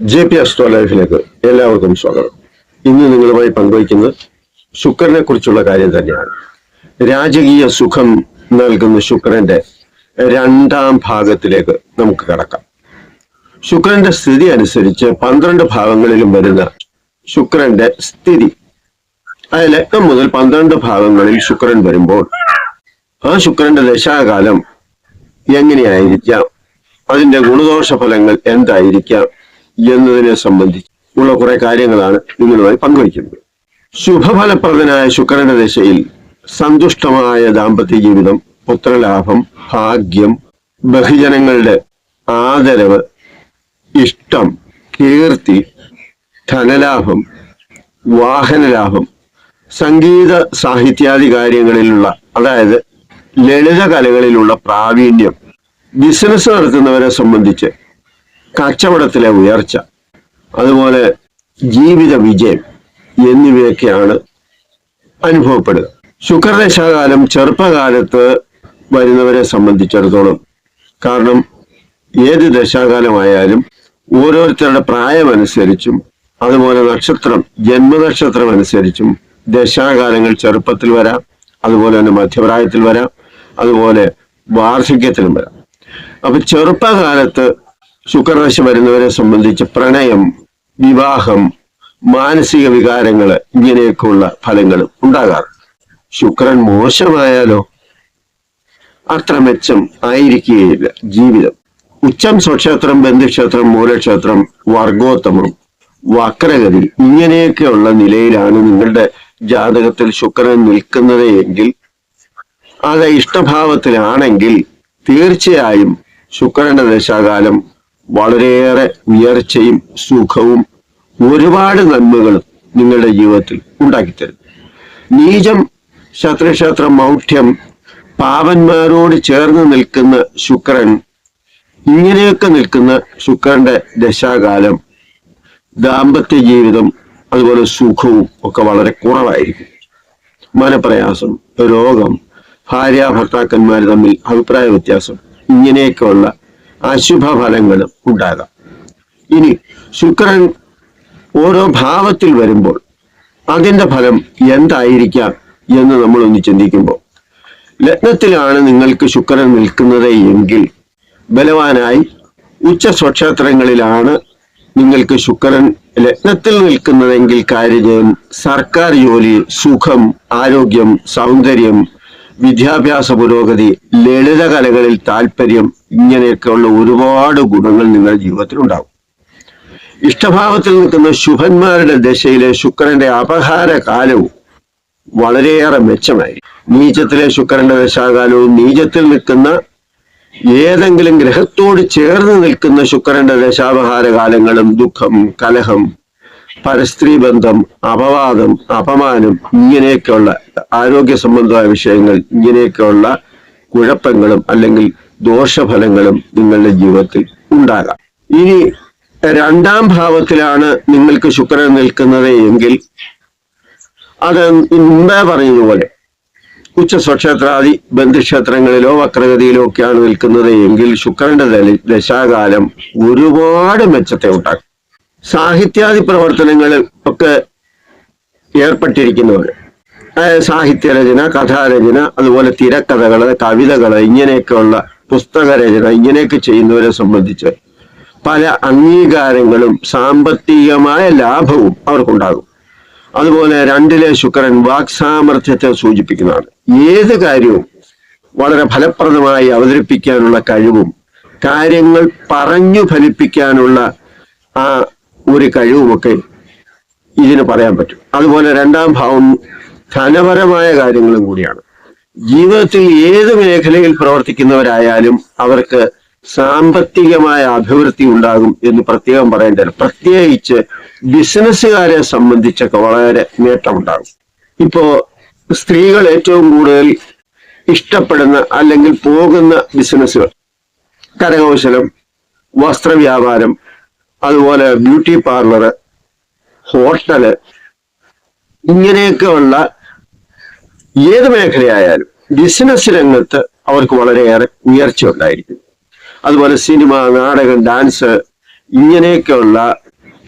J P astro ലൈഫിലേക്ക് എല്ലാവർക്കും സ്വാഗതം. ഇന്ന് നിങ്ങളുമായി പങ്കുവയ്ക്കുന്നത് ശുക്രനെ കുറിച്ചുള്ള കാര്യം തന്നെയാണ്. രാജകീയ സുഖം നൽകുന്ന ശുക്രന്റെ രണ്ടാം ഭാഗത്തിലേക്ക് നമുക്ക് കടക്കാം. ശുക്രന്റെ സ്ഥിതി അനുസരിച്ച് പന്ത്രണ്ട് ഭാഗങ്ങളിലും വരുന്ന ശുക്രന്റെ സ്ഥിതി. അതിൽ ലഗ്നം മുതൽ പന്ത്രണ്ട് ഭാഗങ്ങളിൽ ശുക്രൻ വരുമ്പോൾ ആ ശുക്രന്റെ ദശാകാലം എങ്ങനെയായിരിക്കാം? അതിന്റെ ഗുണദോഷ ഫലങ്ങൾ എന്തായിരിക്കാം? എന്നതിനെ സംബന്ധിച്ച് ഉള്ള കുറെ കാര്യങ്ങളാണ് നിങ്ങളുമായി പങ്കുവയ്ക്കുന്നത്. ശുഭഫലപ്രദനായ ശുക്രന്റെ ദശയിൽ സന്തുഷ്ടമായ ദാമ്പത്യ ജീവിതം പുത്രലാഭം ഭാഗ്യം ബഹുജനങ്ങളുടെ ആദരവ് ഇഷ്ടം കീർത്തി ധനലാഭം വാഹനലാഭം സംഗീത സാഹിത്യാദി കാര്യങ്ങളിലുള്ള അതായത് ലളിത കലകളിലുള്ള പ്രാവീണ്യം ബിസിനസ് നടത്തുന്നവരെ സംബന്ധിച്ച് കച്ചവടത്തിലെ ഉയർച്ച അതുപോലെ ജീവിത വിജയം എന്നിവയൊക്കെയാണ് അനുഭവപ്പെടുക. ശുക്രദശാകാലം ചെറുപ്പകാലത്ത് വരുന്നവരെ സംബന്ധിച്ചിടത്തോളം കാരണം ഏത് ദശാകാലമായാലും ഓരോരുത്തരുടെ പ്രായമനുസരിച്ചും അതുപോലെ നക്ഷത്രം ജന്മനക്ഷത്രം അനുസരിച്ചും ദശാകാലങ്ങൾ ചെറുപ്പത്തിൽ വരാം അതുപോലെ തന്നെ മധ്യപ്രായത്തിൽ വരാം അതുപോലെ വാർദ്ധക്യത്തിലും വരാം. അപ്പൊ ചെറുപ്പകാലത്ത് ശുക്രദശ വരുന്നവരെ സംബന്ധിച്ച് പ്രണയം വിവാഹം മാനസിക വികാരങ്ങൾ ഇങ്ങനെയൊക്കെയുള്ള ഫലങ്ങൾ ഉണ്ടാകാറുണ്ട് ശുക്രൻ മോശമായാലോ? അത്ര മെച്ചം ആയിരിക്കുകയില്ല ജീവിതം. ഉച്ചം സ്വക്ഷേത്രം ബന്ധുക്ഷേത്രം മൂലക്ഷേത്രം വർഗോത്തമം വക്രഗതി ഇങ്ങനെയൊക്കെയുള്ള നിലയിലാണ് നിങ്ങളുടെ ജാതകത്തിൽ ശുക്രൻ നിൽക്കുന്നത് എങ്കിൽ അത് ഇഷ്ടഭാവത്തിലാണെങ്കിൽ തീർച്ചയായും ശുക്രന്റെ ദശാകാലം വളരെയേറെ ഉയർച്ചയും സുഖവും ഒരുപാട് നന്മകളും നിങ്ങളുടെ ജീവിതത്തിൽ ഉണ്ടാക്കിത്തരും. നീചം ശത്രുക്ഷേത്ര മൗഢ്യം പാവന്മാരോട് ചേർന്ന് നിൽക്കുന്ന ശുക്രൻ ഇങ്ങനെയൊക്കെ നിൽക്കുന്ന ശുക്രന്റെ ദശാകാലം ദാമ്പത്യ ജീവിതം അതുപോലെ സുഖവും ഒക്കെ വളരെ കുറവായിരിക്കും. മനപ്രയാസം രോഗം ഭാര്യ ഭർത്താക്കന്മാർ തമ്മിൽ അഭിപ്രായ വ്യത്യാസം ഇങ്ങനെയൊക്കെയുള്ള അശുഭ ഫലങ്ങളും ഉണ്ടാകാം. ഇനി ശുക്രൻ ഓരോ ഭാവത്തിൽ വരുമ്പോൾ അതിന്റെ ഫലം എന്തായിരിക്കാം എന്ന് നമ്മൾ ഒന്ന് ചിന്തിക്കുമ്പോൾ ലഗ്നത്തിലാണ് നിങ്ങൾക്ക് ശുക്രൻ നിൽക്കുന്നത് എങ്കിൽ ബലവാനായി ഉച്ച സ്വക്ഷേത്രങ്ങളിലാണ് നിങ്ങൾക്ക് ശുക്രൻ ലഗ്നത്തിൽ നിൽക്കുന്നതെങ്കിൽ കാര്യജയം സർക്കാർ ജോലി സുഖം ആരോഗ്യം സൗന്ദര്യം വിദ്യാഭ്യാസ പുരോഗതി ലളിത കലകളിൽ താല്പര്യം ഇങ്ങനെയൊക്കെയുള്ള ഒരുപാട് ഗുണങ്ങൾ നിങ്ങളുടെ ജീവിതത്തിൽ ഉണ്ടാവും. ഇഷ്ടഭാവത്തിൽ നിൽക്കുന്ന ശുഭന്മാരുടെ ദശയിലെ ശുക്രന്റെ അപഹാര കാലവും വളരെയേറെ മെച്ചമായി. നീചത്തിലെ ശുക്രന്റെ ദശാകാലവും നീചത്തിൽ നിൽക്കുന്ന ഏതെങ്കിലും ഗ്രഹത്തോട് ചേർന്ന് നിൽക്കുന്ന ശുക്രന്റെ ദശാപഹാര കാലങ്ങളും ദുഃഖം കലഹം പരസ്ത്രീ ബന്ധം അപവാദം അപമാനം ഇങ്ങനെയൊക്കെയുള്ള ആരോഗ്യ സംബന്ധമായ വിഷയങ്ങൾ ഇങ്ങനെയൊക്കെയുള്ള കുഴപ്പങ്ങളും അല്ലെങ്കിൽ ദോഷഫലങ്ങളും നിങ്ങളുടെ ജീവിതത്തിൽ ഉണ്ടാകാം. ഇനി രണ്ടാം ഭാവത്തിലാണ് നിങ്ങൾക്ക് ശുക്രൻ നിൽക്കുന്നത് എങ്കിൽ അത് മുമ്പേ പറഞ്ഞതുപോലെ ഉച്ച സ്വക്ഷേത്രാദി ബന്ധുക്ഷേത്രങ്ങളിലോ വക്രഗതിയിലോ ഒക്കെയാണ് നിൽക്കുന്നത് എങ്കിൽ ശുക്രന്റെ ദശാകാലം ഒരുപാട് മെച്ചത്തെ ഉണ്ടാക്കും. സാഹിത്യാദി പ്രവർത്തനങ്ങളിൽ ഒക്കെ ഏർപ്പെട്ടിരിക്കുന്നവർ. സാഹിത്യരചന കഥാരചന അതുപോലെ തിരക്കഥകൾ കവിതകൾ ഇങ്ങനെയൊക്കെയുള്ള പുസ്തകരചന ഇങ്ങനെയൊക്കെ ചെയ്യുന്നവരെ സംബന്ധിച്ച് പല അംഗീകാരങ്ങളും സാമ്പത്തികമായ ലാഭവും അവർക്കുണ്ടാകും. അതുപോലെ രണ്ടിലെ ശുക്രൻ വാക്സാമർഥ്യത്തെ സൂചിപ്പിക്കുന്നതാണ്. ഏത് കാര്യവും വളരെ ഫലപ്രദമായി അവതരിപ്പിക്കാനുള്ള കഴിവും കാര്യങ്ങൾ പറഞ്ഞു ഫലിപ്പിക്കാനുള്ള ആ ഒരു കഴിവുമൊക്കെ ഇതിന് പറയാൻ പറ്റും. അതുപോലെ രണ്ടാം ഭാവം ധനപരമായ കാര്യങ്ങളും കൂടിയാണ്. ജീവിതത്തിൽ ഏത് മേഖലയിൽ പ്രവർത്തിക്കുന്നവരായാലും അവർക്ക് സാമ്പത്തികമായ അഭിവൃദ്ധി ഉണ്ടാകും എന്ന് പ്രത്യേകം പറയേണ്ടത് പ്രത്യേകിച്ച് ബിസിനസ്സുകാരെ സംബന്ധിച്ചൊക്കെ വളരെ നേട്ടമുണ്ടാകും. ഇപ്പോ സ്ത്രീകൾ ഏറ്റവും കൂടുതൽ ഇഷ്ടപ്പെടുന്ന അല്ലെങ്കിൽ പോകുന്ന ബിസിനസ്സുകൾ കരകൗശലം വസ്ത്രവ്യാപാരം അതുപോലെ ബ്യൂട്ടി പാർലറ് ഹോട്ടൽ ഇങ്ങനെയൊക്കെയുള്ള ഏത് മേഖലയായാലും ബിസിനസ് രംഗത്ത് അവർക്ക് വളരെയേറെ ഉയർച്ച ഉണ്ടായിരിക്കും അതുപോലെ സിനിമ നാടകം ഡാൻസ് ഇങ്ങനെയൊക്കെയുള്ള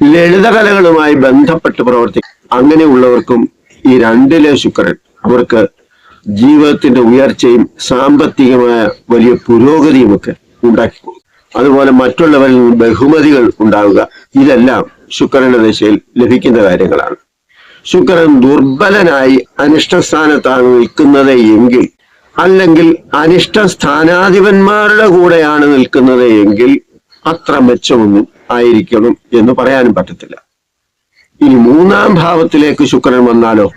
ലളിതകലകളുമായി ബന്ധപ്പെട്ട് പ്രവർത്തിക്കും അങ്ങനെയുള്ളവർക്കും ഈ രണ്ടിലെ ശുക്രൻ അവർക്ക് ജീവിതത്തിന്റെ ഉയർച്ചയും സാമ്പത്തികമായ വലിയ പുരോഗതിയുമൊക്കെ ഉണ്ടാക്കി അതുപോലെ മറ്റുള്ളവരിൽ ബഹുമതികൾ ഉണ്ടാവുക. ഇതെല്ലാം ശുക്രന്റെ ദശയിൽ ലഭിക്കുന്ന കാര്യങ്ങളാണ്. ശുക്രൻ ദുർബലനായി അനിഷ്ടസ്ഥാനത്താണ് നിൽക്കുന്നത് എങ്കിൽ അല്ലെങ്കിൽ അനിഷ്ട സ്ഥാനാധിപന്മാരുടെ കൂടെയാണ് നിൽക്കുന്നത് എങ്കിൽ അത്ര മെച്ചമൊന്നും ആയിരിക്കണം എന്ന് പറയാനും പറ്റത്തില്ല. ഇനി മൂന്നാം ഭാവത്തിലേക്ക് ശുക്രൻ വന്നാലോ?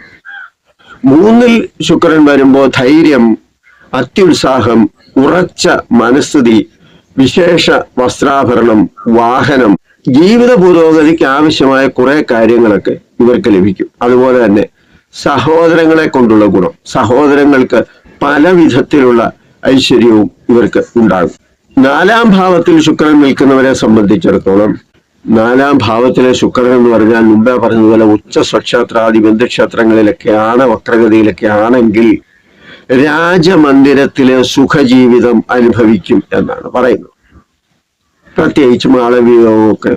മൂന്നിൽ ശുക്രൻ വരുമ്പോ ധൈര്യം അത്യുത്സാഹം ഉറച്ച മനസ്ഥിതി വിശേഷ വസ്ത്രാഭരണം വാഹനം ജീവിത പുരോഗതിക്ക് ആവശ്യമായ കുറെ കാര്യങ്ങളൊക്കെ ഇവർക്ക് ലഭിക്കും. അതുപോലെ തന്നെ സഹോദരങ്ങളെ കൊണ്ടുള്ള ഗുണം. സഹോദരങ്ങൾക്ക് പല വിധത്തിലുള്ള ഐശ്വര്യവും ഇവർക്ക് ഉണ്ടാകും. നാലാം ഭാവത്തിൽ ശുക്രൻ നിൽക്കുന്നവരെ സംബന്ധിച്ചിടത്തോളം നാലാം ഭാവത്തിലെ ശുക്രൻ എന്ന് പറഞ്ഞാൽ മുമ്പേ പറഞ്ഞതുപോലെ ഉച്ച സ്വക്ഷേത്രാദി ബന്ധുക്ഷേത്രങ്ങളിലൊക്കെയാണ് വക്രഗതിയിലൊക്കെ ആണെങ്കിൽ രാജമന്ദിരത്തിലെ സുഖജീവിതം അനുഭവിക്കും എന്നാണ് പറയുന്നത്. പ്രത്യേകിച്ച് മാളവികമൊക്കെ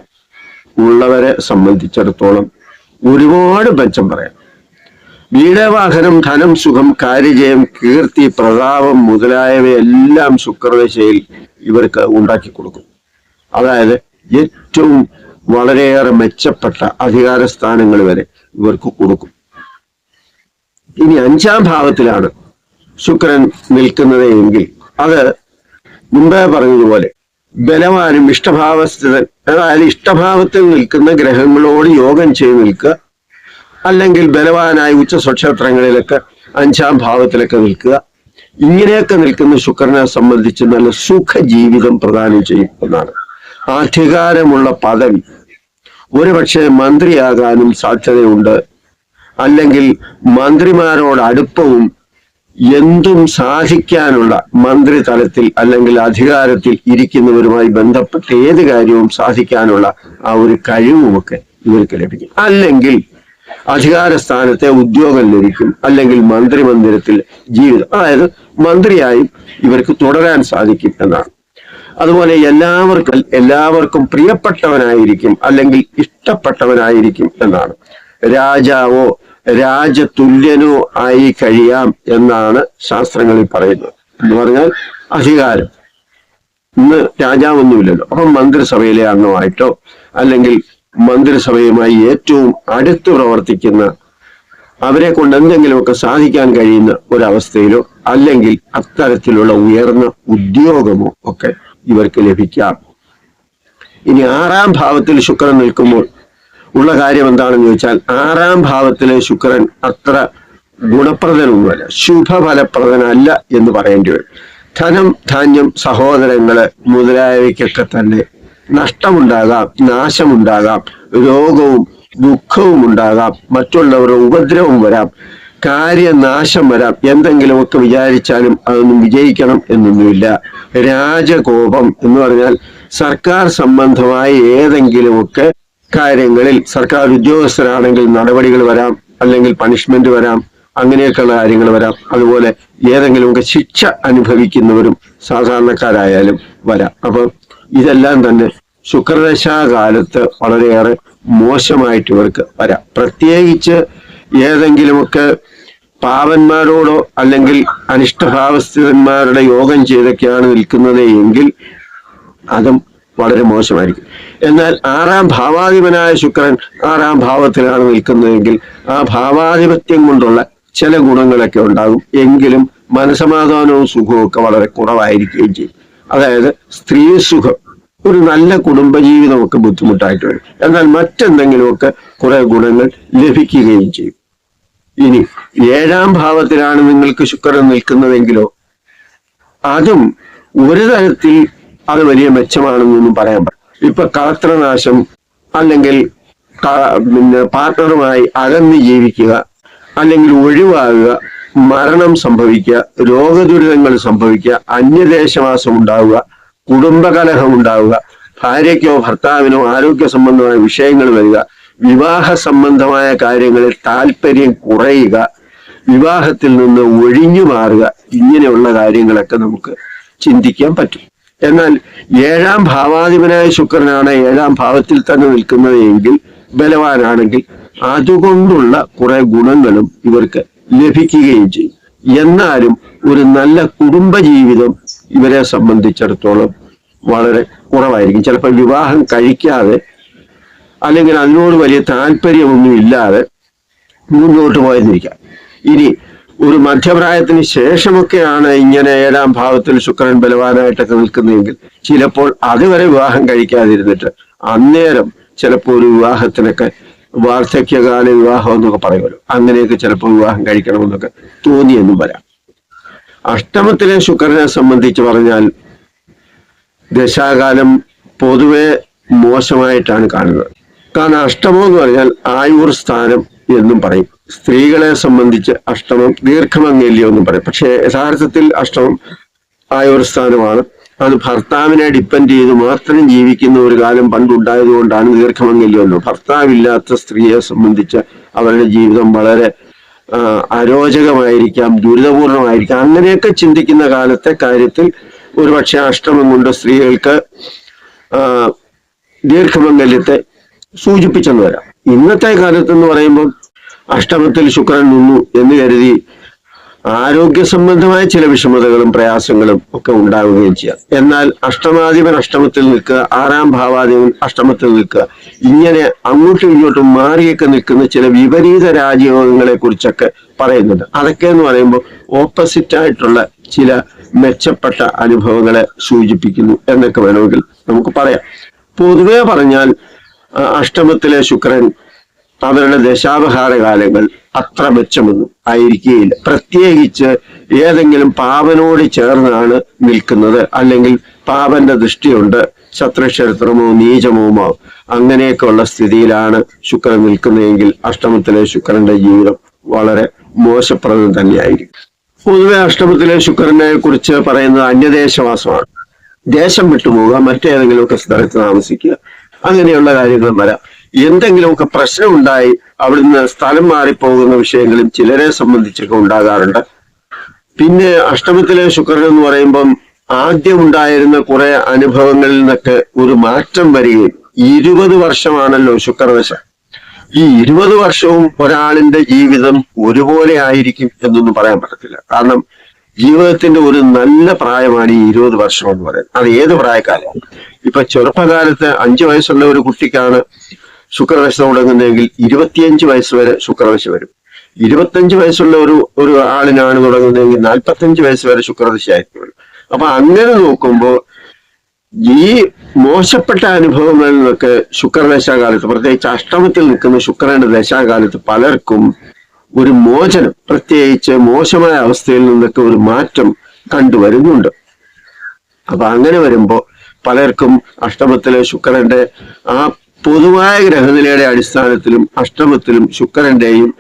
ഉള്ളവരെ സംബന്ധിച്ചിടത്തോളം ഒരുപാട് മെച്ചം പറയാം. വീടവാഹനം ധനം സുഖം കാര്യജയം കീർത്തി പ്രതാപം മുതലായവയെല്ലാം ശുക്രദശയിൽ ഇവർക്ക് ഉണ്ടാക്കി കൊടുക്കും. അതായത് ഏറ്റവും വളരെയേറെ മെച്ചപ്പെട്ട അധികാര സ്ഥാനങ്ങൾ വരെ ഇവർക്ക് കൊടുക്കും. ഇനി അഞ്ചാം ഭാവത്തിലാണ് ശുക്രൻ നിൽക്കുന്നത് എങ്കിൽ അത് മുമ്പേ പറഞ്ഞതുപോലെ ബലവാനും ഇഷ്ടഭാവസ്ഥിതൻ അതായത് ഇഷ്ടഭാവത്തിൽ നിൽക്കുന്ന ഗ്രഹങ്ങളോട് യോഗം ചെയ്ത് നിൽക്കുക. അല്ലെങ്കിൽ ബലവാനായ ഉച്ച സ്വക്ഷേത്രങ്ങളിലൊക്കെ അഞ്ചാം ഭാവത്തിലൊക്കെ നിൽക്കുക. ഇങ്ങനെയൊക്കെ നിൽക്കുന്ന ശുക്രനെ സംബന്ധിച്ച് നല്ല സുഖജീവിതം പ്രദാനം ചെയ്യും എന്നാണ്. അധികാരമുള്ള പദവി. ഒരുപക്ഷെ മന്ത്രിയാകാനും സാധ്യതയുണ്ട്. അല്ലെങ്കിൽ മന്ത്രിമാരോട് അടുപ്പവും എന്തും സാധിക്കാനുള്ള മന്ത്രി തലത്തിൽ അല്ലെങ്കിൽ അധികാരത്തിൽ ഇരിക്കുന്നവരുമായി ബന്ധപ്പെട്ട ഏത് കാര്യവും സാധിക്കാനുള്ള ആ ഒരു കഴിവുമൊക്കെ ഇവർക്ക് ലഭിക്കും. അല്ലെങ്കിൽ അധികാര സ്ഥാനത്തെ ഉദ്യോഗം ലഭിക്കും അല്ലെങ്കിൽ മന്ത്രി മന്ദിരത്തിൽ ജീവിതം അതായത് മന്ത്രിയായും ഇവർക്ക് തുടരാൻ സാധിക്കും എന്നാണ്. അതുപോലെ എല്ലാവർക്കും എല്ലാവർക്കും പ്രിയപ്പെട്ടവനായിരിക്കും അല്ലെങ്കിൽ ഇഷ്ടപ്പെട്ടവനായിരിക്കും എന്നാണ്. രാജാവോ രാജതുല്യനോ ആയി കഴിയാം എന്നാണ് ശാസ്ത്രങ്ങളിൽ പറയുന്നത്. എന്ന് പറഞ്ഞാൽ അധികാരം. ഇന്ന് രാജാവൊന്നുമില്ലല്ലോ. അപ്പം മന്ത്രിസഭയിലെ അംഗമായിട്ടോ അല്ലെങ്കിൽ മന്ത്രിസഭയുമായി ഏറ്റവും അടുത്ത് പ്രവർത്തിക്കുന്ന അവരെ കൊണ്ട് എന്തെങ്കിലുമൊക്കെ സാധിക്കാൻ കഴിയുന്ന ഒരവസ്ഥയിലോ അല്ലെങ്കിൽ അത്തരത്തിലുള്ള ഉയർന്ന ഉദ്യോഗമോ ഒക്കെ ഇവർക്ക് ലഭിക്കാം. ഇനി ആറാം ഭാവത്തിൽ ശുക്രൻ നിൽക്കുമ്പോൾ ഉള്ള കാര്യം എന്താണെന്ന് ചോദിച്ചാൽ ആറാം ഭാവത്തിലെ ശുക്രൻ അത്ര ഗുണപ്രദനൊന്നുമല്ല ശുഭഫലപ്രദനല്ല എന്ന് പറയേണ്ടി വരും. ധനം ധാന്യം സഹോദരങ്ങൾ മുതലായവയ്ക്കൊക്കെ തന്നെ നഷ്ടമുണ്ടാകാം നാശമുണ്ടാകാം രോഗവും ദുഃഖവും ഉണ്ടാകാം മറ്റുള്ളവരുടെ ഉപദ്രവം വരാം കാര്യനാശം വരാം. എന്തെങ്കിലുമൊക്കെ വിചാരിച്ചാലും അതൊന്നും വിജയിക്കണം എന്നൊന്നുമില്ല. രാജകോപം എന്ന് പറഞ്ഞാൽ സർക്കാർ സംബന്ധമായ ഏതെങ്കിലുമൊക്കെ കാര്യങ്ങളിൽ സർക്കാർ ഉദ്യോഗസ്ഥരാണെങ്കിൽ നടപടികൾ വരാം അല്ലെങ്കിൽ പണിഷ്മെന്റ് വരാം അങ്ങനെയൊക്കെയുള്ള കാര്യങ്ങൾ വരാം. അതുപോലെ ഏതെങ്കിലുമൊക്കെ ശിക്ഷ അനുഭവിക്കുന്നവരും സാധാരണക്കാരായാലും വരാം. അപ്പൊ ഇതെല്ലാം തന്നെ ശുക്രദശാകാലത്ത് വളരെയേറെ മോശമായിട്ട് ഇവർക്ക് വരാം. പ്രത്യേകിച്ച് ഏതെങ്കിലുമൊക്കെ പാവന്മാരോടോ അല്ലെങ്കിൽ അനിഷ്ടഭാവസ്ഥിതന്മാരുടെ യോഗം ചെയ്തൊക്കെയാണ് നിൽക്കുന്നത് എങ്കിൽ അതും വളരെ മോശമായിരിക്കും. എന്നാൽ ആറാം ഭാവാധിപനായ ശുക്രൻ ആറാം ഭാവത്തിലാണ് നിൽക്കുന്നതെങ്കിൽ ആ ഭാവാധിപത്യം കൊണ്ടുള്ള ചില ഗുണങ്ങളൊക്കെ ഉണ്ടാകും. എങ്കിലും മനസമാധാനവും സുഖവും ഒക്കെ വളരെ കുറവായിരിക്കുകയും ചെയ്യും. അതായത് സ്ത്രീ സുഖം ഒരു നല്ല കുടുംബജീവിതമൊക്കെ ബുദ്ധിമുട്ടായിട്ട് വരും. എന്നാൽ മറ്റെന്തെങ്കിലുമൊക്കെ കുറെ ഗുണങ്ങൾ ലഭിക്കുകയും ചെയ്യും. ഇനി ഏഴാം ഭാവത്തിലാണ് നിങ്ങൾക്ക് ശുക്രൻ നിൽക്കുന്നതെങ്കിലോ അതും ഒരു തരത്തിൽ അത് വലിയ മെച്ചമാണെന്നൊന്നും പറയാൻ പറ്റും ഇപ്പൊ കളത്രനാശം അല്ലെങ്കിൽ പിന്നെ പാർട്ണറുമായി അകന്ന് ജീവിക്കുക അല്ലെങ്കിൽ ഒഴിവാകുക മരണം സംഭവിക്കുക രോഗദുരിതങ്ങൾ സംഭവിക്കുക അന്യദേശവാസം ഉണ്ടാവുക കുടുംബകലഹം ഉണ്ടാവുക ഭാര്യയ്ക്കോ ഭർത്താവിനോ ആരോഗ്യ സംബന്ധമായ വിഷയങ്ങൾ വരിക വിവാഹ സംബന്ധമായ കാര്യങ്ങളിൽ താല്പര്യം കുറയുക വിവാഹത്തിൽ നിന്ന് ഒഴിഞ്ഞു മാറുക ഇങ്ങനെയുള്ള കാര്യങ്ങളൊക്കെ നമുക്ക് ചിന്തിക്കാൻ പറ്റും. എന്നാൽ ഏഴാം ഭാവാധിപനായ ശുക്രനാണ് ഏഴാം ഭാവത്തിൽ തന്നെ നിൽക്കുന്നത് എങ്കിൽ ബലവാനാണെങ്കിൽ അതുകൊണ്ടുള്ള കുറെ ഗുണങ്ങളും ഇവർക്ക് ലഭിക്കുകയും ചെയ്യും. എന്നാലും ഒരു നല്ല കുടുംബ ജീവിതം ഇവരെ സംബന്ധിച്ചിടത്തോളം വളരെ കുറവായിരിക്കും. ചിലപ്പോൾ വിവാഹം കഴിക്കാതെ അല്ലെങ്കിൽ അതിനോട് വലിയ താല്പര്യമൊന്നും ഇല്ലാതെ മുന്നോട്ട് പോയെന്നിരിക്കാം ഇനി ഒരു മധ്യപ്രായത്തിന് ശേഷമൊക്കെയാണ് ഇങ്ങനെ ഏഴാം ഭാവത്തിൽ ശുക്രൻ ബലവാനായിട്ടൊക്കെ നിൽക്കുന്നതെങ്കിൽ ചിലപ്പോൾ അതുവരെ വിവാഹം കഴിക്കാതിരുന്നിട്ട് അന്നേരം ചിലപ്പോൾ ഒരു വിവാഹത്തിനൊക്കെ വാർദ്ധക്യകാല വിവാഹം എന്നൊക്കെ പറയുമല്ലോ. അങ്ങനെയൊക്കെ ചിലപ്പോൾ വിവാഹം കഴിക്കണമെന്നൊക്കെ തോന്നിയെന്നും വരാം. അഷ്ടമത്തിലെ ശുക്രനെ സംബന്ധിച്ച് പറഞ്ഞാൽ ദശാകാലം പൊതുവെ മോശമായിട്ടാണ് കാണുന്നത്. കാരണം അഷ്ടമം എന്ന് പറഞ്ഞാൽ ആയുർ സ്ഥാനം എന്നും പറയും. സ്ത്രീകളെ സംബന്ധിച്ച് അഷ്ടമം ദീർഘമംഗല്യം എന്ന് പറയും. പക്ഷേ യഥാർത്ഥത്തിൽ അഷ്ടമം ആയ ഒരു സ്ഥാനമാണ്. അത് ഭർത്താവിനെ ഡിപ്പെൻഡ് ചെയ്ത് മാത്രം ജീവിക്കുന്ന ഒരു കാലം പണ്ടുണ്ടായത് കൊണ്ടാണ് ദീർഘമംഗല്യം ഭർത്താവില്ലാത്ത സ്ത്രീയെ സംബന്ധിച്ച് അവരുടെ ജീവിതം വളരെ അരോചകമായിരിക്കാം ദുരിതപൂർണമായിരിക്കാം. അങ്ങനെയൊക്കെ ചിന്തിക്കുന്ന കാലത്തെ കാര്യത്തിൽ ഒരുപക്ഷെ അഷ്ടമം കൊണ്ട് സ്ത്രീകൾക്ക് ദീർഘമംഗല്യത്തെ സൂചിപ്പിച്ചെന്ന് വരാം. ഇന്നത്തെ കാലത്ത് എന്ന് പറയുമ്പോൾ അഷ്ടമത്തിൽ ശുക്രൻ നിന്നു എന്ന് കരുതി ആരോഗ്യ സംബന്ധമായ ചില വിഷമതകളും പ്രയാസങ്ങളും ഒക്കെ ഉണ്ടാവുകയും ചെയ്യാം. എന്നാൽ അഷ്ടമാധിപൻ അഷ്ടമത്തിൽ നിൽക്കുക ആറാം ഭാവാധിപൻ അഷ്ടമത്തിൽ നിൽക്കുക ഇങ്ങനെ അങ്ങോട്ടും ഇങ്ങോട്ടും മാറിയൊക്കെ നിൽക്കുന്ന ചില വിപരീത രാജയോഗങ്ങളെ കുറിച്ചൊക്കെ പറയുന്നുണ്ട്. അതൊക്കെ എന്ന് പറയുമ്പോൾ ഓപ്പോസിറ്റ് ആയിട്ടുള്ള ചില മെച്ചപ്പെട്ട അനുഭവങ്ങളെ സൂചിപ്പിക്കുന്നു എന്നൊക്കെ വേണമെങ്കിൽ നമുക്ക് പറയാം. പൊതുവെ പറഞ്ഞാൽ അഷ്ടമത്തിലെ ശുക്രൻ അവരുടെ ദശാവഹാര കാലങ്ങൾ അത്ര മെച്ചമൊന്നും ആയിരിക്കുകയില്ല. പ്രത്യേകിച്ച് ഏതെങ്കിലും പാവനോട് ചേർന്നാണ് നിൽക്കുന്നത്. അല്ലെങ്കിൽ പാപന്റെ ദൃഷ്ടിയുണ്ട്. ശത്രുക്ഷേത്രമോ നീചമോ അങ്ങനെയൊക്കെയുള്ള സ്ഥിതിയിലാണ് ശുക്രൻ നിൽക്കുന്നതെങ്കിൽ അഷ്ടമത്തിലെ ശുക്രന്റെ ജീവിതം വളരെ മോശപ്രദം തന്നെയായിരിക്കും. പൊതുവെ അഷ്ടമത്തിലെ ശുക്രനെ കുറിച്ച് പറയുന്നത് അന്യദേശവാസമാണ്. ദേശം വിട്ടുപോവുക മറ്റേതെങ്കിലുമൊക്കെ സ്ഥലത്ത് താമസിക്കുക അങ്ങനെയുള്ള കാര്യങ്ങൾ വരാം. എന്തെങ്കിലുമൊക്കെ പ്രശ്നമുണ്ടായി അവിടുന്ന് സ്ഥലം മാറിപ്പോകുന്ന വിഷയങ്ങളും ചിലരെ സംബന്ധിച്ചൊക്കെ ഉണ്ടാകാറുണ്ട്. പിന്നെ അഷ്ടമത്തിലെ ശുക്രൻ എന്ന് പറയുമ്പം ആദ്യം ഉണ്ടായിരുന്ന കുറെ അനുഭവങ്ങളിൽ നിന്നൊക്കെ ഒരു മാറ്റം വരികയും ഇരുപത് വർഷമാണല്ലോ ശുക്രദശ. ഈ ഇരുപത് വർഷവും ഒരാളിന്റെ ജീവിതം ഒരുപോലെ ആയിരിക്കും എന്നൊന്നും പറയാൻ പറ്റത്തില്ല. കാരണം ജീവിതത്തിന്റെ ഒരു നല്ല പ്രായമാണ് ഈ ഇരുപത് വർഷം എന്ന് പറയുന്നത്. അത് ഏത് പ്രായക്കാലം ഇപ്പൊ ചെറുപ്പകാലത്ത് അഞ്ചു വയസ്സുള്ള ഒരു കുട്ടിക്കാണ് ശുക്രദശ തുടങ്ങുന്നതെങ്കിൽ ഇരുപത്തിയഞ്ച് വയസ്സ് വരെ വരും ഇരുപത്തഞ്ച് വയസ്സുള്ള ഒരു ഒരു ആളിനാണ് തുടങ്ങുന്നതെങ്കിൽ നാൽപ്പത്തഞ്ച് വയസ്സ് വരെ ശുക്രദശ ആയിരിക്കും. അപ്പൊ അങ്ങനെ നോക്കുമ്പോൾ ഈ മോശപ്പെട്ട അനുഭവങ്ങളിൽ നിന്നൊക്കെ ശുക്രദശാകാലത്ത് പ്രത്യേകിച്ച് അഷ്ടമത്തിൽ നിൽക്കുന്ന ശുക്രന്റെ ദശാകാലത്ത് പലർക്കും ഒരു മോചനം പ്രത്യേകിച്ച് മോശമായ അവസ്ഥയിൽ നിന്നൊക്കെ ഒരു മാറ്റം കണ്ടുവരുന്നുണ്ട് അപ്പൊ അങ്ങനെ വരുമ്പോൾ പലർക്കും അഷ്ടമത്തിലെ ശുക്രന്റെ ആ പൊതുവായ ഗ്രഹനിലയുടെ അടിസ്ഥാനത്തിലും അഷ്ടമത്തിലും ശുക്രന്റെയും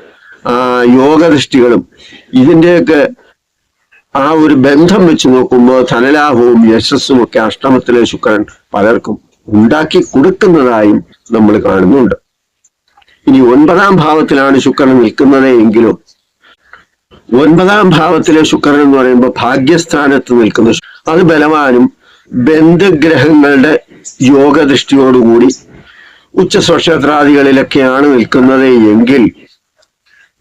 യോഗദൃഷ്ടികളും ഇതിന്റെയൊക്കെ ആ ഒരു ബന്ധം വെച്ച് നോക്കുമ്പോൾ ധനലാഭവും യശസ്സും ഒക്കെ അഷ്ടമത്തിലെ ശുക്രൻ പലർക്കും ഉണ്ടാക്കി കൊടുക്കുന്നതായും നമ്മൾ കാണുന്നുണ്ട്. ഇനി ഒൻപതാം ഭാവത്തിലാണ് ശുക്രൻ നിൽക്കുന്നത് എങ്കിലും ഒൻപതാം ഭാവത്തിലെ ശുക്രൻ എന്ന് പറയുമ്പോൾ ഭാഗ്യസ്ഥാനത്ത് നിൽക്കുന്ന. അത് ബലവാനും ബന്ധഗ്രഹങ്ങളുടെ യോഗദൃഷ്ടിയോടുകൂടി ഉച്ചസ്വക്ഷേത്രാദികളിലൊക്കെയാണ് നിൽക്കുന്നത്. എങ്കിൽ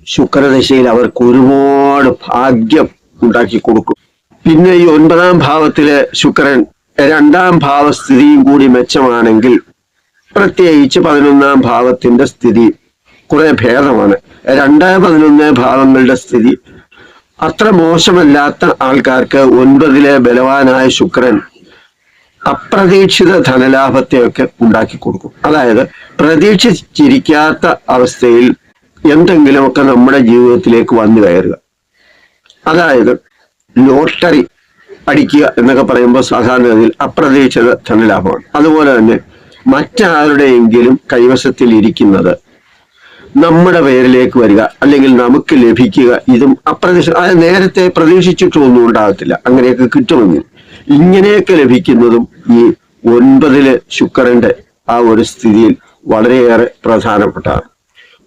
ശുക്രദശയിൽ അവർക്ക് ഒരുപാട് ഭാഗ്യം ഉണ്ടാക്കി കൊടുക്കും. പിന്നെ ഈ ഒൻപതാം ഭാവത്തിലെ ശുക്രൻ രണ്ടാം ഭാവസ്ഥിതിയും കൂടി മെച്ചമാണെങ്കിൽ പ്രത്യേകിച്ച് പതിനൊന്നാം ഭാവത്തിന്റെ സ്ഥിതി കുറെ ഭേദമാണ്. രണ്ട് പതിനൊന്ന് ഭാവങ്ങളുടെ സ്ഥിതി അത്ര മോശമല്ലാത്ത ആൾക്കാർക്ക് ഒൻപതിലെ ബലവാനായ ശുക്രൻ അപ്രതീക്ഷിത ധനലാഭത്തെയൊക്കെ ഉണ്ടാക്കി കൊടുക്കും. അതായത് പ്രതീക്ഷിച്ചിരിക്കാത്ത അവസ്ഥയിൽ എന്തെങ്കിലുമൊക്കെ നമ്മുടെ ജീവിതത്തിലേക്ക് വന്നു കയറുക. അതായത് ലോട്ടറി അടിക്കുക എന്നൊക്കെ പറയുമ്പോൾ സാധാരണഗതിയിൽ അപ്രതീക്ഷിത ധനലാഭമാണ്. അതുപോലെ തന്നെ മറ്റാരുടെയെങ്കിലും കൈവശത്തിൽ ഇരിക്കുന്നത് നമ്മുടെ പേരിലേക്ക് വരിക അല്ലെങ്കിൽ നമുക്ക് ലഭിക്കുക ഇതും അപ്രതീക്ഷ നേരത്തെ പ്രതീക്ഷിച്ചിട്ടൊന്നും ഉണ്ടാകത്തില്ല. അങ്ങനെയൊക്കെ കിട്ടുമെന്ന് ഇങ്ങനെയൊക്കെ ലഭിക്കുന്നതും ഈ ഒൻപതിൽ ശുക്രന്റെ ആ ഒരു സ്ഥിതിയിൽ വളരെയേറെ പ്രധാനപ്പെട്ടതാണ്.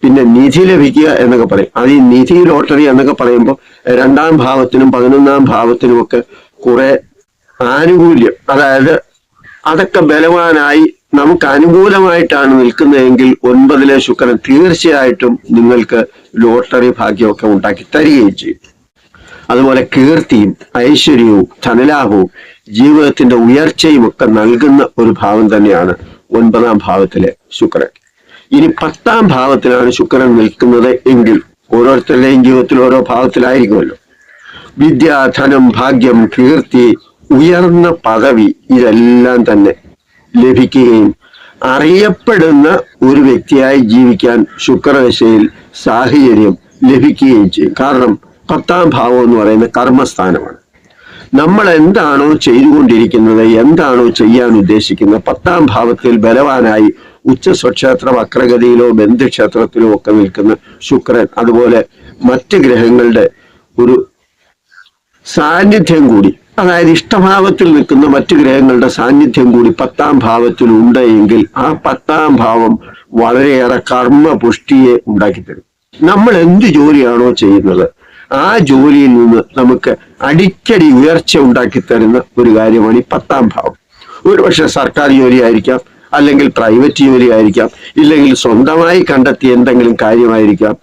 പിന്നെ നിധി ലഭിക്കുക എന്നൊക്കെ പറയും. അത് ഈ നിധി ലോട്ടറി എന്നൊക്കെ പറയുമ്പോൾ രണ്ടാം ഭാവത്തിനും പതിനൊന്നാം ഭാവത്തിനും ഒക്കെ കുറെ ആനുകൂല്യം. അതായത് അതൊക്കെ ബലവാനായി നമുക്ക് അനുകൂലമായിട്ടാണ് നിൽക്കുന്നതെങ്കിൽ ഒൻപതിലെ ശുക്രൻ തീർച്ചയായിട്ടും നിങ്ങൾക്ക് ലോട്ടറി ഭാഗ്യമൊക്കെ ഉണ്ടാക്കി തരികയും ചെയ്യും. അതുപോലെ കീർത്തിയും ഐശ്വര്യവും ധനലാഭവും ജീവിതത്തിന്റെ ഉയർച്ചയും ഒക്കെ നൽകുന്ന ഒരു ഭാവം തന്നെയാണ് ഒൻപതാം ഭാവത്തിലെ ശുക്രൻ. ഇനി പത്താം ഭാവത്തിലാണ് ശുക്രൻ നിൽക്കുന്നത് എങ്കിൽ ഓരോരുത്തരുടെയും ജീവിതത്തിൽ ഓരോ ഭാവത്തിലായിരിക്കുമല്ലോ. വിദ്യ ധനം ഭാഗ്യം കീർത്തി ഉയർന്ന പദവി ഇതെല്ലാം തന്നെ ലഭിക്കുകയും അറിയപ്പെടുന്ന ഒരു വ്യക്തിയായി ജീവിക്കാൻ ശുക്രദശയിൽ സാഹചര്യം ലഭിക്കുകയും ചെയ്യും. കാരണം പത്താം ഭാവം എന്ന് പറയുന്ന കർമ്മസ്ഥാനമാണ്. നമ്മൾ എന്താണോ ചെയ്തുകൊണ്ടിരിക്കുന്നത് എന്താണോ ചെയ്യാൻ ഉദ്ദേശിക്കുന്നത് പത്താം ഭാവത്തിൽ ബലവാനായി ഉച്ച സ്വക്ഷേത്ര വക്രഗതിയിലോ ബന്ധുക്ഷേത്രത്തിലോ ഒക്കെ നിൽക്കുന്ന ശുക്രൻ അതുപോലെ മറ്റ് ഗ്രഹങ്ങളുടെ ഒരു സാന്നിധ്യം കൂടി അതായത് ഇഷ്ടഭാവത്തിൽ നിൽക്കുന്ന മറ്റ് ഗ്രഹങ്ങളുടെ സാന്നിധ്യം കൂടി പത്താം ഭാവത്തിൽ ഉണ്ട് എങ്കിൽ ആ പത്താം ഭാവം വളരെയേറെ കർമ്മപുഷ്ടിയെ ഉണ്ടാക്കിത്തരും. നമ്മൾ എന്ത് ജോലിയാണോ ചെയ്യുന്നത് ആ ജോലിയിൽ നിന്ന് നമുക്ക് അടിക്കടി ഉയർച്ച ഉണ്ടാക്കി തരുന്ന ഒരു കാര്യമാണ് ഈ പത്താം ഭാവം. ഒരുപക്ഷെ സർക്കാർ ജോലി ആയിരിക്കാം അല്ലെങ്കിൽ പ്രൈവറ്റ് ജോലി ആയിരിക്കാം ഇല്ലെങ്കിൽ സ്വന്തമായി കണ്ടെത്തിയ എന്തെങ്കിലും കാര്യമായിരിക്കാം.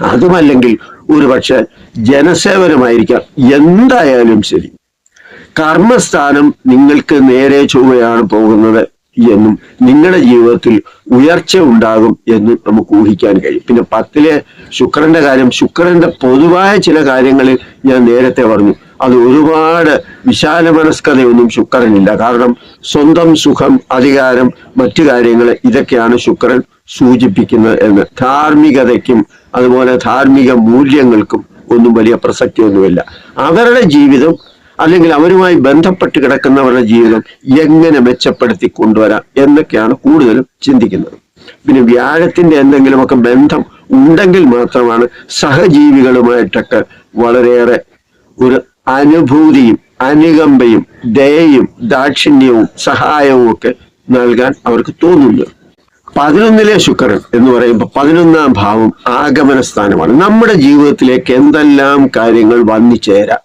അതുമല്ലെങ്കിൽ ഒരുപക്ഷെ ജനസേവനമായിരിക്കാം. എന്തായാലും ശരി. കർമ്മസ്ഥാനം നിങ്ങൾക്ക് നേരെ ചൊവ്വയാണ് പോകുന്നത്. എന്നും നിങ്ങളുടെ ജീവിതത്തിൽ ഉയർച്ച ഉണ്ടാകും എന്ന് നമുക്ക് ഊഹിക്കാൻ കഴിയും. പിന്നെ പത്തിലെ ശുക്രന്റെ കാര്യം ശുക്രന്റെ പൊതുവായ ചില കാര്യങ്ങളിൽ ഞാൻ നേരത്തെ പറഞ്ഞു. അത് ഒരുപാട് വിശാല മനസ്കതയൊന്നും ശുക്രനില്ല. കാരണം സ്വന്തം സുഖം അധികാരം മറ്റു കാര്യങ്ങൾ ഇതൊക്കെയാണ് ശുക്രൻ സൂചിപ്പിക്കുന്നത് എന്ന്. ധാർമ്മികതയ്ക്കും അതുപോലെ ധാർമ്മിക മൂല്യങ്ങൾക്കും ഒന്നും വലിയ പ്രസക്തിയൊന്നുമില്ല. അവരുടെ ജീവിതം അല്ലെങ്കിൽ അവരുമായി ബന്ധപ്പെട്ട് കിടക്കുന്നവരുടെ ജീവിതം എങ്ങനെ മെച്ചപ്പെടുത്തി കൊണ്ടുവരാം എന്നൊക്കെയാണ് കൂടുതലും ചിന്തിക്കുന്നത്. പിന്നെ വ്യാഴത്തിന്റെ എന്തെങ്കിലുമൊക്കെ ബന്ധം ഉണ്ടെങ്കിൽ മാത്രമാണ് സഹജീവികളുമായിട്ടൊക്കെ വളരെയേറെ ഒരു അനുഭൂതിയും അനുകമ്പയും ദയയും ദാക്ഷിണ്യവും സഹായവും ഒക്കെ നൽകാൻ അവർക്ക് തോന്നുന്നു. പതിനൊന്നിലെ ശുക്രൻ എന്ന് പറയുമ്പോൾ പതിനൊന്നാം ഭാവം ആഗമന സ്ഥാനമാണ് നമ്മുടെ ജീവിതത്തിലേക്ക് എന്തെല്ലാം കാര്യങ്ങൾ വന്നു ചേരാം?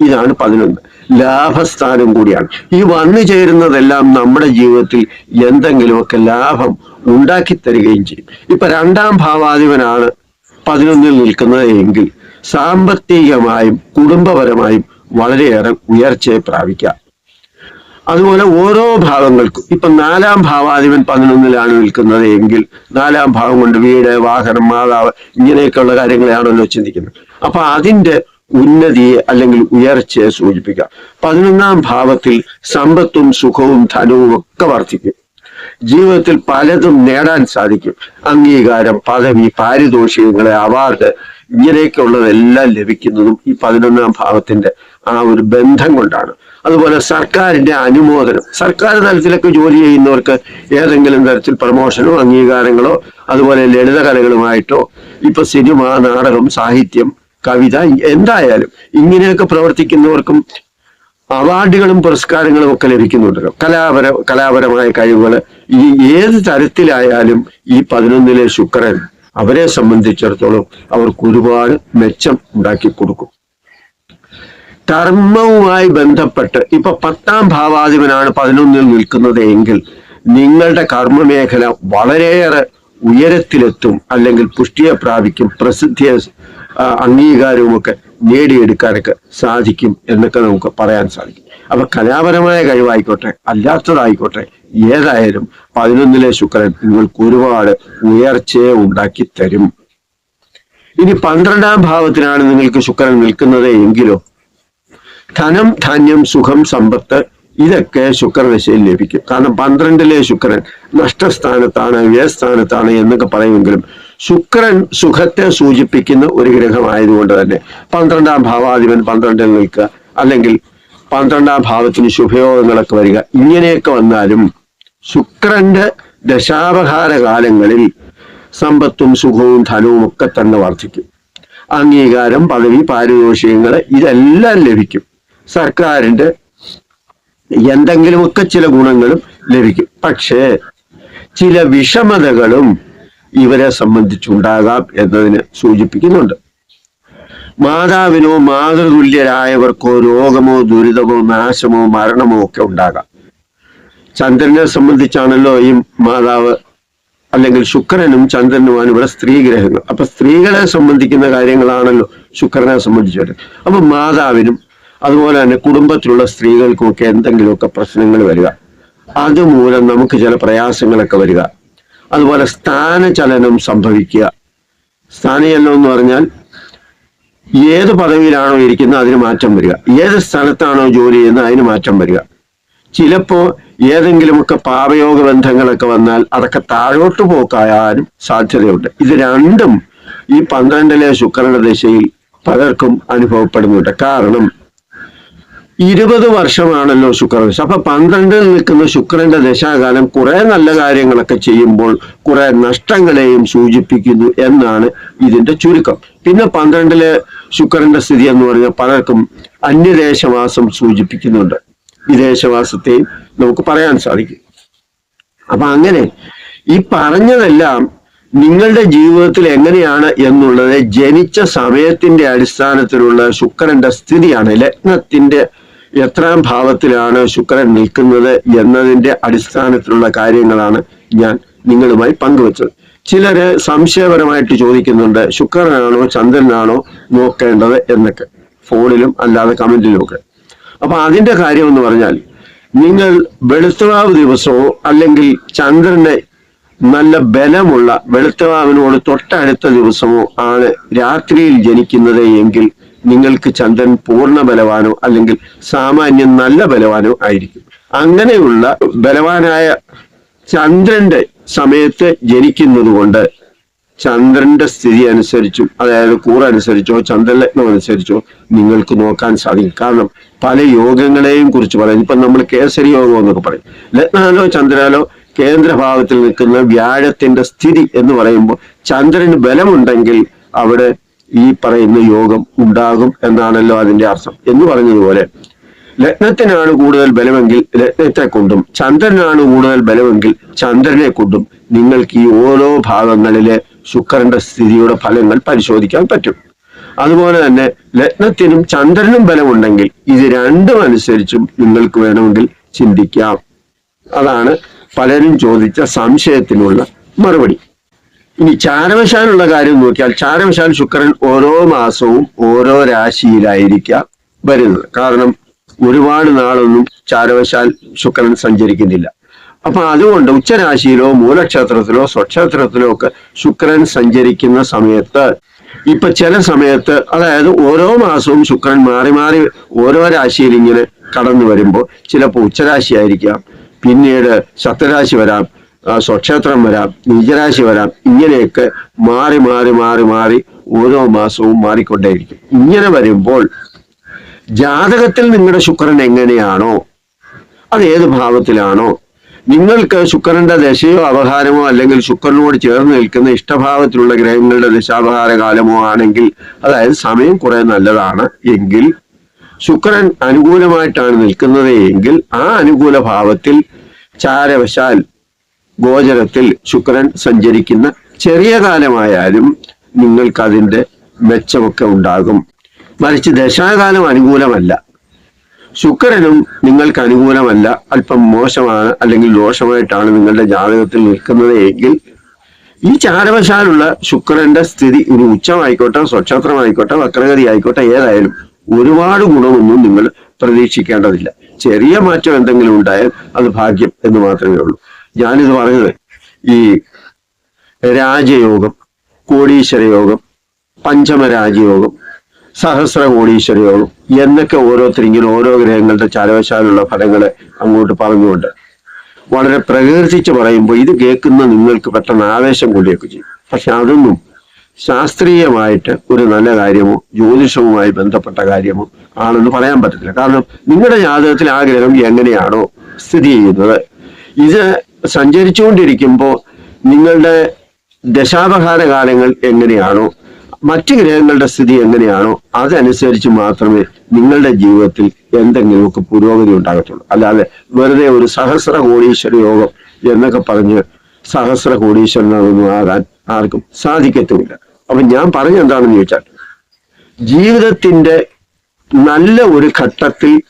ഇതാണ് പതിനൊന്ന്. ലാഭസ്ഥാനം കൂടിയാണ്. ഈ വന്നു ചേരുന്നതെല്ലാം നമ്മുടെ ജീവിതത്തിൽ എന്തെങ്കിലുമൊക്കെ ലാഭം ഉണ്ടാക്കി തരികയും ചെയ്യും. ഇപ്പൊ രണ്ടാം ഭാവാധിപനാണ് പതിനൊന്നിൽ നിൽക്കുന്നത് എങ്കിൽ സാമ്പത്തികമായും കുടുംബപരമായും വളരെയേറെ ഉയർച്ചയെ പ്രാപിക്കാം. അതുപോലെ ഓരോ ഭാവങ്ങൾക്കും ഇപ്പൊ നാലാം ഭാവാധിപൻ പതിനൊന്നിലാണ് നിൽക്കുന്നത് എങ്കിൽ നാലാം ഭാവം കൊണ്ട് വീട് വാഹനം മാതാവ് ഇങ്ങനെയൊക്കെയുള്ള കാര്യങ്ങളെയാണല്ലോ ചിന്തിക്കുന്നത്. അപ്പൊ അതിന്റെ ഉന്നതിയെ അല്ലെങ്കിൽ ഉയർച്ചയെ സൂചിപ്പിക്കാം. പതിനൊന്നാം ഭാവത്തിൽ സമ്പത്തും സുഖവും ധനവും ഒക്കെ വർദ്ധിക്കും. ജീവിതത്തിൽ പലതും നേടാൻ സാധിക്കും. അംഗീകാരം പദവി പാരിതോഷികങ്ങളെ അവാർഡ് ഇങ്ങനെയൊക്കെയുള്ളതെല്ലാം ലഭിക്കുന്നതും ഈ പതിനൊന്നാം ഭാവത്തിന്റെ ആ ഒരു ബന്ധം കൊണ്ടാണ്. അതുപോലെ സർക്കാരിന്റെ അനുമോദനം. സർക്കാർ തലത്തിലൊക്കെ ജോലി ചെയ്യുന്നവർക്ക് ഏതെങ്കിലും തരത്തിൽ പ്രമോഷനോ അംഗീകാരങ്ങളോ അതുപോലെ ലളിതകലകളുമായിട്ടോ ഇപ്പൊ സിനിമ നാടകം സാഹിത്യം കവിത എന്തായാലും ഇങ്ങനെയൊക്കെ പ്രവർത്തിക്കുന്നവർക്കും അവാർഡുകളും പുരസ്കാരങ്ങളും ഒക്കെ ലഭിക്കുന്നുണ്ട്. കലാപര കലാപരമായ കഴിവുകൾ ഈ ഏത് തരത്തിലായാലും ഈ പതിനൊന്നിലെ ശുക്രൻ അവരെ സംബന്ധിച്ചിടത്തോളം അവർക്ക് ഒരുപാട് മെച്ചം ഉണ്ടാക്കി കൊടുക്കും. കർമ്മവുമായി ബന്ധപ്പെട്ട് ഇപ്പൊ പത്താം ഭാവാധിപനാണ് പതിനൊന്നിൽ നിൽക്കുന്നത് എങ്കിൽ നിങ്ങളുടെ കർമ്മമേഖല വളരെയേറെ ഉയരത്തിലെത്തും അല്ലെങ്കിൽ പുഷ്ടിയെ പ്രാപിക്കും പ്രസിദ്ധിയെ അംഗീകാരവും ഒക്കെ നേടിയെടുക്കാനൊക്കെ സാധിക്കും എന്നൊക്കെ നമുക്ക് പറയാൻ സാധിക്കും. അപ്പൊ കലാപരമായ കഴിവായിക്കോട്ടെ അല്ലാത്തതായിക്കോട്ടെ ഏതായാലും പതിനൊന്നിലെ ശുക്രൻ നിങ്ങൾക്ക് ഒരുപാട് ഉയർച്ചയെ ഉണ്ടാക്കി തരും. ഇനി പന്ത്രണ്ടാം ഭാവത്തിനാണ് നിങ്ങൾക്ക് ശുക്രൻ നിൽക്കുന്നത് എങ്കിലോ ധനം ധാന്യം സുഖം സമ്പത്ത് ഇതൊക്കെ ശുക്രദശയിൽ ലഭിക്കും. കാരണം പന്ത്രണ്ടിലെ ശുക്രൻ നഷ്ടസ്ഥാനത്താണ് വ്യയസ്ഥാനത്താണ് എന്നൊക്കെ പറയുമെങ്കിലും ശുക്രൻ സുഖത്തെ സൂചിപ്പിക്കുന്ന ഒരു ഗ്രഹമായതുകൊണ്ട് തന്നെ പന്ത്രണ്ടാം ഭാവാധിപൻ പന്ത്രണ്ടിൽ നിൽക്കുക. അല്ലെങ്കിൽ പന്ത്രണ്ടാം ഭാവത്തിന് ശുഭയോഗങ്ങളൊക്കെ വരിക. ഇങ്ങനെയൊക്കെ വന്നാലും ശുക്രന്റെ ദശാപഹാര കാലങ്ങളിൽ സമ്പത്തും സുഖവും ധനവും ഒക്കെ തന്നെ വർദ്ധിക്കും. അംഗീകാരം പദവി പാരിതോഷികങ്ങൾ ഇതെല്ലാം ലഭിക്കും. സർക്കാരിന്റെ എന്തെങ്കിലുമൊക്കെ ചില ഗുണങ്ങളും ലഭിക്കും. പക്ഷേ ചില വിഷമതകളും ഇവരെ സംബന്ധിച്ചുണ്ടാകാം എന്നതിന് സൂചിപ്പിക്കുന്നുണ്ട്. മാതാവിനോ മാതൃതുല്യരായവർക്കോ രോഗമോ ദുരിതമോ നാശമോ മരണമോ ഒക്കെ ഉണ്ടാകാം. ചന്ദ്രനെ സംബന്ധിച്ചാണല്ലോ ഈ മാതാവ് അല്ലെങ്കിൽ ശുക്രനും ചന്ദ്രനുമാണ് ഇവിടെ സ്ത്രീ ഗ്രഹങ്ങൾ അപ്പൊ സ്ത്രീകളെ സംബന്ധിക്കുന്ന കാര്യങ്ങളാണല്ലോ ശുക്രനെ സംബന്ധിച്ചത് അപ്പൊ മാതാവിനും അതുപോലെ തന്നെ കുടുംബത്തിലുള്ള സ്ത്രീകൾക്കും ഒക്കെ എന്തെങ്കിലുമൊക്കെ പ്രശ്നങ്ങൾ വരിക. അതുമൂലം നമുക്ക് ചില പ്രയാസങ്ങളൊക്കെ വരിക. അതുപോലെ സ്ഥാനചലനം സംഭവിക്കുക. സ്ഥാനചലനം എന്ന് പറഞ്ഞാൽ ഏത് പദവിയിലാണോ ഇരിക്കുന്നത് അതിന് മാറ്റം വരിക. ഏത് സ്ഥലത്താണോ ജോലി ചെയ്യുന്നത് അതിന് മാറ്റം വരിക. ചിലപ്പോ ഏതെങ്കിലുമൊക്കെ പാപയോഗ ബന്ധങ്ങളൊക്കെ വന്നാൽ അതൊക്കെ താഴോട്ട് പോക്കായാലും സാധ്യതയുണ്ട്. ഇത് രണ്ടും ഈ പന്ത്രണ്ടിലെ ശുക്രന്റെ ദശയിൽ പലർക്കും അനുഭവപ്പെടുന്നുണ്ട്. കാരണം ഇരുപത് വർഷമാണല്ലോ ശുക്രദശ അപ്പൊ പന്ത്രണ്ടിൽ നിൽക്കുന്ന ശുക്രന്റെ ദശാകാലം കുറെ നല്ല കാര്യങ്ങളൊക്കെ ചെയ്യുമ്പോൾ കുറെ നഷ്ടങ്ങളെയും സൂചിപ്പിക്കുന്നു എന്നാണ് ഇതിന്റെ ചുരുക്കം. പിന്നെ പന്ത്രണ്ടിലെ ശുക്രന്റെ സ്ഥിതി എന്ന് പറഞ്ഞാൽ പലർക്കും അന്യദേശവാസം സൂചിപ്പിക്കുന്നുണ്ട്. വിദേശവാസത്തെയും നമുക്ക് പറയാൻ സാധിക്കും. അപ്പൊ അങ്ങനെ ഈ പറഞ്ഞതെല്ലാം നിങ്ങളുടെ ജീവിതത്തിൽ എങ്ങനെയാണ് എന്നുള്ളത് ജനിച്ച സമയത്തിന്റെ അടിസ്ഥാനത്തിലുള്ള ശുക്രന്റെ സ്ഥിതിയാണ് ലഗ്നത്തിന്റെ എത്രാം ഭാവത്തിലാണ് ശുക്രൻ നിൽക്കുന്നത് എന്നതിന്റെ അടിസ്ഥാനത്തിലുള്ള കാര്യങ്ങളാണ് ഞാൻ നിങ്ങളുമായി പങ്കുവച്ചത്. ചിലര് സംശയപരമായിട്ട് ചോദിക്കുന്നുണ്ട് ശുക്രനാണോ ചന്ദ്രനാണോ നോക്കേണ്ടത് എന്നൊക്കെ. ഫോണിലും അല്ലാതെ കമന്റിലും ഒക്കെ അപ്പൊ അതിന്റെ കാര്യം എന്ന് പറഞ്ഞാൽ നിങ്ങൾ വെളുത്തവാവ് ദിവസമോ അല്ലെങ്കിൽ ചന്ദ്രന്റെ നല്ല ബലമുള്ള വെളുത്തവാവിനോട് തൊട്ടടുത്ത ദിവസമോ ആണ് രാത്രിയിൽ ജനിക്കുന്നത് എങ്കിൽ നിങ്ങൾക്ക് ചന്ദ്രൻ പൂർണ ബലവാനോ അല്ലെങ്കിൽ സാമാന്യം നല്ല ബലവാനോ ആയിരിക്കും. അങ്ങനെയുള്ള ബലവാനായ ചന്ദ്രന്റെ സമയത്ത് ജനിക്കുന്നത് കൊണ്ട് ചന്ദ്രന്റെ സ്ഥിതി അനുസരിച്ചും അതായത് കൂറനുസരിച്ചോ ചന്ദ്രലഗ്നം അനുസരിച്ചോ നിങ്ങൾക്ക് നോക്കാൻ സാധിക്കും. കാരണം പല യോഗങ്ങളെയും കുറിച്ച് പറയും. ഇപ്പൊ നമ്മൾ കേസരി യോഗം എന്നൊക്കെ പറയും. ലഗ്നാലോ ചന്ദ്രാലോ കേന്ദ്രഭാഗത്തിൽ നിൽക്കുന്ന വ്യാഴത്തിന്റെ സ്ഥിതി എന്ന് പറയുമ്പോൾ ചന്ദ്രന് ബലമുണ്ടെങ്കിൽ അവിടെ ഈ പറയുന്ന യോഗം ഉണ്ടാകും എന്നാണല്ലോ അതിന്റെ അർത്ഥം. എന്ന് പറഞ്ഞതുപോലെ ലഗ്നത്തിനാണ് കൂടുതൽ ബലമെങ്കിൽ ലഗ്നത്തെ കൊണ്ടും ചന്ദ്രനാണ് കൂടുതൽ ബലമെങ്കിൽ ചന്ദ്രനെ കൊണ്ടും നിങ്ങൾക്ക് ഈ ഓരോ ഭാഗങ്ങളിലെ ശുക്രന്റെ സ്ഥിതിയുടെ ഫലങ്ങൾ പരിശോധിക്കാൻ പറ്റും. അതുപോലെ തന്നെ ലഗ്നത്തിനും ചന്ദ്രനും ബലമുണ്ടെങ്കിൽ ഇത് രണ്ടും അനുസരിച്ചും നിങ്ങൾക്ക് വേണമെങ്കിൽ ചിന്തിക്കാം. അതാണ് പലരും ചോദിച്ച സംശയത്തിനുള്ള മറുപടി. ഇനി ചാരവശാലുള്ള കാര്യം നോക്കിയാൽ ചാരവശാൽ ശുക്രൻ ഓരോ മാസവും ഓരോ രാശിയിലായിരിക്കാം വരുന്നത്. കാരണം ഒരുപാട് നാളൊന്നും ചാരവശാൽ ശുക്രൻ സഞ്ചരിക്കുന്നില്ല. അപ്പൊ അതുകൊണ്ട് ഉച്ചരാശിയിലോ മൂലക്ഷേത്രത്തിലോ സ്വക്ഷേത്രത്തിലോ ഒക്കെ ശുക്രൻ സഞ്ചരിക്കുന്ന സമയത്ത് ഇപ്പൊ ചില സമയത്ത് അതായത് ഓരോ മാസവും ശുക്രൻ മാറി മാറി ഓരോ രാശിയിൽ ഇങ്ങനെ കടന്നു വരുമ്പോൾ ചിലപ്പോൾ ഉച്ചരാശി ആയിരിക്കാം പിന്നീട് ശക്തരാശി വരാം. സ്വക്ഷേത്രം വരാം നീചരാശി വരാം ഇങ്ങനെയൊക്കെ മാറി മാറി മാറി മാറി ഓരോ മാസവും മാറിക്കൊണ്ടേയിരിക്കും. ഇങ്ങനെ വരുമ്പോൾ ജാതകത്തിൽ നിങ്ങളുടെ ശുക്രൻ എങ്ങനെയാണോ അത് ഏത് ഭാവത്തിലാണോ നിങ്ങൾക്ക് ശുക്രന്റെ ദശയോ അവഹാരമോ അല്ലെങ്കിൽ ശുക്രനോട് ചേർന്ന് നിൽക്കുന്ന ഇഷ്ടഭാവത്തിലുള്ള ഗ്രഹങ്ങളുടെ ദശാപഹാര കാലമോ ആണെങ്കിൽ അതായത് സമയം കുറെ നല്ലതാണ് എങ്കിൽ ശുക്രൻ അനുകൂലമായിട്ടാണ് നിൽക്കുന്നത് എങ്കിൽ ആ അനുകൂല ഭാവത്തിൽ ചാരവശാൽ ഗോചരത്തിൽ ശുക്രൻ സഞ്ചരിക്കുന്ന ചെറിയ കാലമായാലും നിങ്ങൾക്ക് അതിന്റെ മെച്ചമൊക്കെ ഉണ്ടാകും. മറിച്ച് ദശാകാലം അനുകൂലമല്ല. ശുക്രനും നിങ്ങൾക്ക് അനുകൂലമല്ല. അല്പം മോശമാണ് അല്ലെങ്കിൽ ദോഷമായിട്ടാണ് നിങ്ങളുടെ ജാതകത്തിൽ നിൽക്കുന്നത് എങ്കിൽ ഈ ചാരവശാലുള്ള ശുക്രന്റെ സ്ഥിതി ഒരു ഉച്ചമായിക്കോട്ടെ സ്വക്ഷേത്രമായിക്കോട്ടെ വക്രഗതി ആയിക്കോട്ടെ ഏതായാലും ഒരുപാട് ഗുണമൊന്നും നിങ്ങൾ പ്രതീക്ഷിക്കേണ്ടതില്ല. ചെറിയ മാറ്റം എന്തെങ്കിലും ഉണ്ടായാൽ അത് ഭാഗ്യം എന്ന് മാത്രമേ ഉള്ളൂ. ഞാനിത് പറഞ്ഞത് ഈ രാജയോഗം കോടീശ്വര യോഗം പഞ്ചമ രാജയോഗം സഹസ്ര കോടീശ്വര യോഗം എന്നൊക്കെ ഓരോരുത്തർ ഇങ്ങനെ ഓരോ ഗ്രഹങ്ങളുടെ ചാരവശാലുള്ള ഫലങ്ങളെ അങ്ങോട്ട് പറഞ്ഞുകൊണ്ട് വളരെ പ്രകീർത്തിച്ച് പറയുമ്പോൾ ഇത് കേൾക്കുന്ന നിങ്ങൾക്ക് പെട്ടെന്ന് ആവേശം കൂടിയൊക്കെ ചെയ്യും. പക്ഷെ അതൊന്നും ശാസ്ത്രീയമായിട്ട് ഒരു നല്ല കാര്യമോ ജ്യോതിഷവുമായി ബന്ധപ്പെട്ട കാര്യമോ ആണെന്ന് പറയാൻ പറ്റത്തില്ല. കാരണം നിങ്ങളുടെ ജാതകത്തിൽ ആ ഗ്രഹം എങ്ങനെയാണോ സ്ഥിതി ചെയ്യുന്നത്. ഇത് സഞ്ചരിച്ചുകൊണ്ടിരിക്കുമ്പോൾ നിങ്ങളുടെ ദശാപഹാര കാലങ്ങൾ എങ്ങനെയാണോ മറ്റു ഗ്രഹങ്ങളുടെ സ്ഥിതി എങ്ങനെയാണോ അതനുസരിച്ച് മാത്രമേ നിങ്ങളുടെ ജീവിതത്തിൽ എന്തെങ്കിലുമൊക്കെ പുരോഗതി ഉണ്ടാകത്തുള്ളൂ. അല്ലാതെ വെറുതെ ഒരു സഹസ്ര കോടീശ്വര യോഗം എന്നൊക്കെ പറഞ്ഞ് സഹസ്ര കോടീശ്വരനൊന്നും ആകാൻ ആർക്കും സാധിക്കത്തുമില്ല. അപ്പൊ ഞാൻ പറഞ്ഞെന്താണെന്ന് ചോദിച്ചാൽ ജീവിതത്തിന്റെ നല്ല ഒരു ഘട്ടത്തിൽ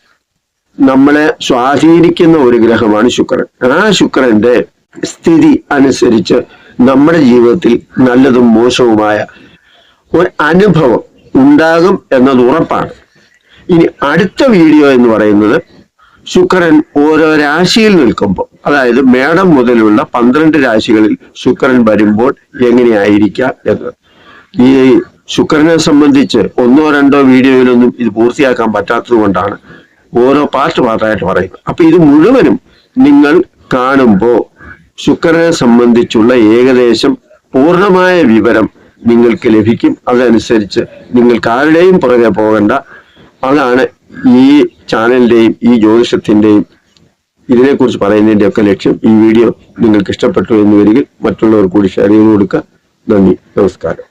നമ്മളെ സ്വാധീനിക്കുന്ന ഒരു ഗ്രഹമാണ് ശുക്രൻ. ആ ശുക്രന്റെ സ്ഥിതി അനുസരിച്ച് നമ്മുടെ ജീവിതത്തിൽ നല്ലതും മോശവുമായ ഒരു അനുഭവം ഉണ്ടാകും എന്നത് ഉറപ്പാണ്. ഇനി അടുത്ത വീഡിയോ എന്ന് പറയുന്നത് ശുക്രൻ ഓരോ രാശിയിൽ നിൽക്കുമ്പോൾ അതായത് മേടം മുതലുള്ള പന്ത്രണ്ട് രാശികളിൽ ശുക്രൻ വരുമ്പോൾ എങ്ങനെയായിരിക്കാം എന്ന് ഈ ശുക്രനെ സംബന്ധിച്ച് ഒന്നോ രണ്ടോ വീഡിയോയിലൊന്നും ഇത് പൂർത്തിയാക്കാൻ പറ്റാത്തത് കൊണ്ടാണ് ഓരോ പാർട്ട് പാർട്ടായിട്ട് പറയും അപ്പൊ ഇത് മുഴുവനും നിങ്ങൾ കാണുമ്പോൾ ശുക്രനെ സംബന്ധിച്ചുള്ള ഏകദേശം പൂർണമായ വിവരം നിങ്ങൾക്ക് ലഭിക്കും. അതനുസരിച്ച് നിങ്ങൾക്ക് ആരുടെയും പുറകെ പോകണ്ട. അതാണ് ഈ ചാനലിന്റെയും ഈ ജ്യോതിഷത്തിന്റെയും ഇതിനെക്കുറിച്ച് പറയുന്നതിന്റെ ഒക്കെ ലക്ഷ്യം. ഈ വീഡിയോ നിങ്ങൾക്ക് ഇഷ്ടപ്പെട്ടു എന്ന് വരികിൽ മറ്റുള്ളവർ കൂടി ഷെയർ ചെയ്ത് കൊടുക്കുക. നന്ദി. നമസ്കാരം.